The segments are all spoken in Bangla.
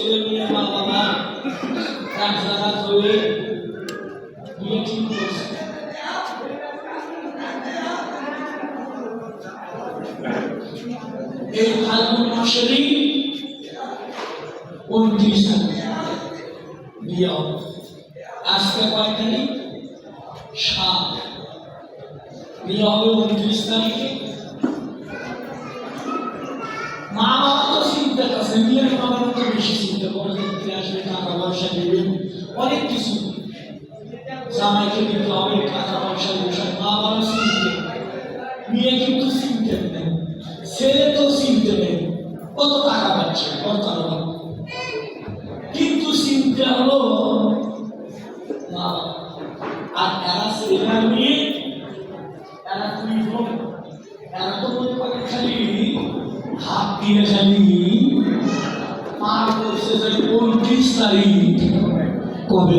ছেলে মেয়ে মা বাবা এক জায়গা সাত বিয়ে উনত্রিশ তারিখে মা বাবা তো চিন্তা করছে, বিয়ের হবে কিন্তু চিন্তা হলো মা আর এরা ছেলেরা মেয়ে, এরা দুই বোন এরা খালি হাত দিয়ে খালি পার করছে যে তারিখ কবে।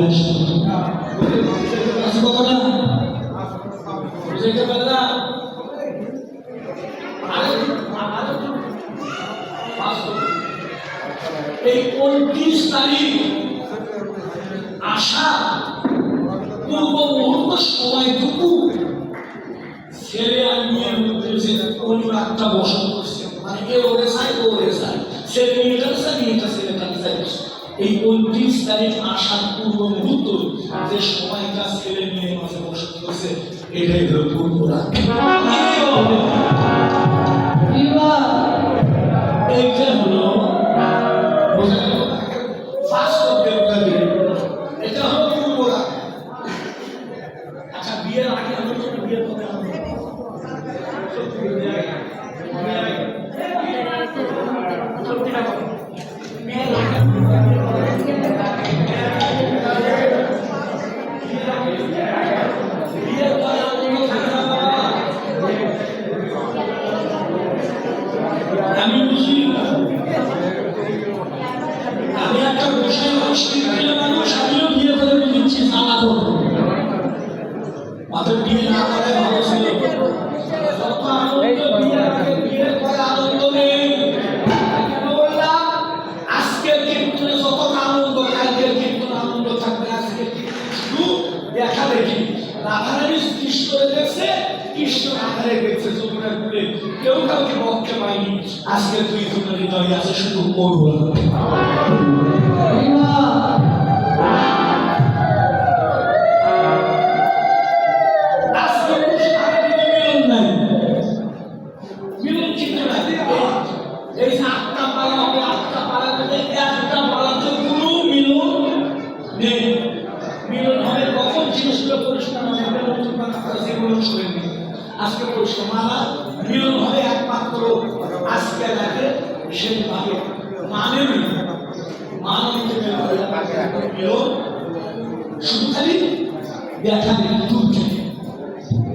এই উনত্রিশ তারিখ আসা পূর্ব মুহূর্ত সময়টুকু ছেলে আর মেয়ের মধ্যে যে অনুরাগটা বসত করছে মানে এ ওরে চায়, ও ওরে চায়। ছেলে মেয়েটা চায়, মেয়েটা ছেলেটাকে চায় এই উনত্রিশ তারিখ আসার পূর্ব মুহূর্ত যে সময়টা ছেলে মেয়ের মাঝে বসত করছে এটাই হল এইটা হলো। অতএব বিয়ে না আনন্দ আজকের কীর্তনে আনন্দ থাকবে আজকের শুধু দেখা দেখি। রাধারানী কৃষ্ণরে দেখছে, কৃষ্ণ রাধারে দেখছে যমুনার কুলে। কেউ কাউকে বক্ষে পায়নি আজকে দুই জনের হৃদয় আছে শুধু করব আজকে মালা মিলন হবে একমাত্র আজকে রাতে বিশেষভাবে মানের মানবিক মিলন শুধু খালি দেখা নেই দূর থেকে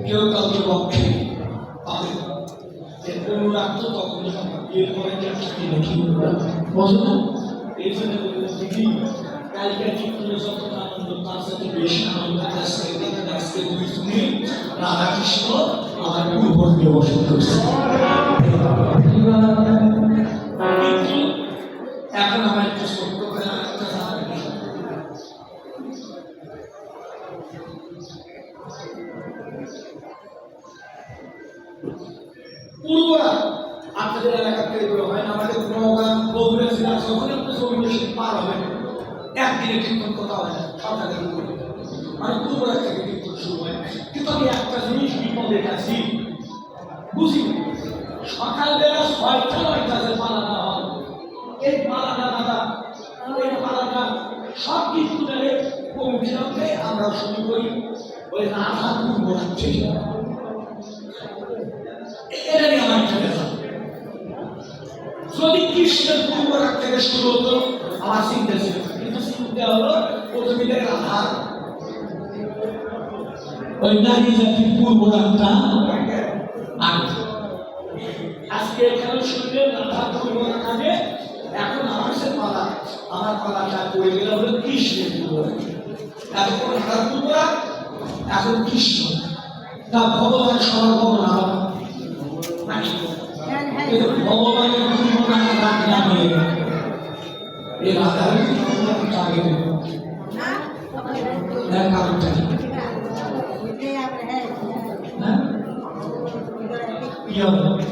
কেউ কাউকে না। এর অনুরাগ তখন বিয়ের পরে নাকি বোঝো না এই জন্য দিদি কালকে ঠিক করে যত আনন্দ তার বেশি আনন্দ আজকে তাদের আজকে তুমি রাধাকৃষ্ণ আমার পূর্বর ব্যবসা করছে এখন আমার একটু ছোট্ট করে আরেকটা জানার বিষয় পূর্বরা আপনাদের এলাকাতে হয় না, আমাদের নওগাঁ বগুড়া জেলা যখন আপনি জমিতে সে পার হবেন একদিনে কীর্তন কথা হয় সরকার মানে পূর্বরা থেকে কীর্তন শুরু হয়। কিন্তু আমি একটা জিনিস বিপদে আছি। বুঝি? সকালবেলা ছয়টা নয়টা যে পালাটা হয়। এই পালাটা দাদা এই পালাটা সব কমিটির আমরা শুরু করি। ওই রাধা পূর্ব থেকে এটা নিয়ে আমার একটা ব্যাপার। কৃষ্ণের পূর্বরাগ থেকে শুরু হতো, আমার চিন্তা ছিল। কিন্তু চিন্তা হলো ওই নারী জাতির পূর্বরাগটা আগে আজকে এখানে শুনলে রাধা পূর্বরাগ আগে, এখন আমার সে পালা। আমার পালাটা হলো কৃষ্ণের পূর্বরাগ এখন রাধার পূর্বরাগ এখন কৃষ্ণ। তা ভগবান সবার నేను ఆ తరగతి తాగేది నేను కాకుంటాను Yeah.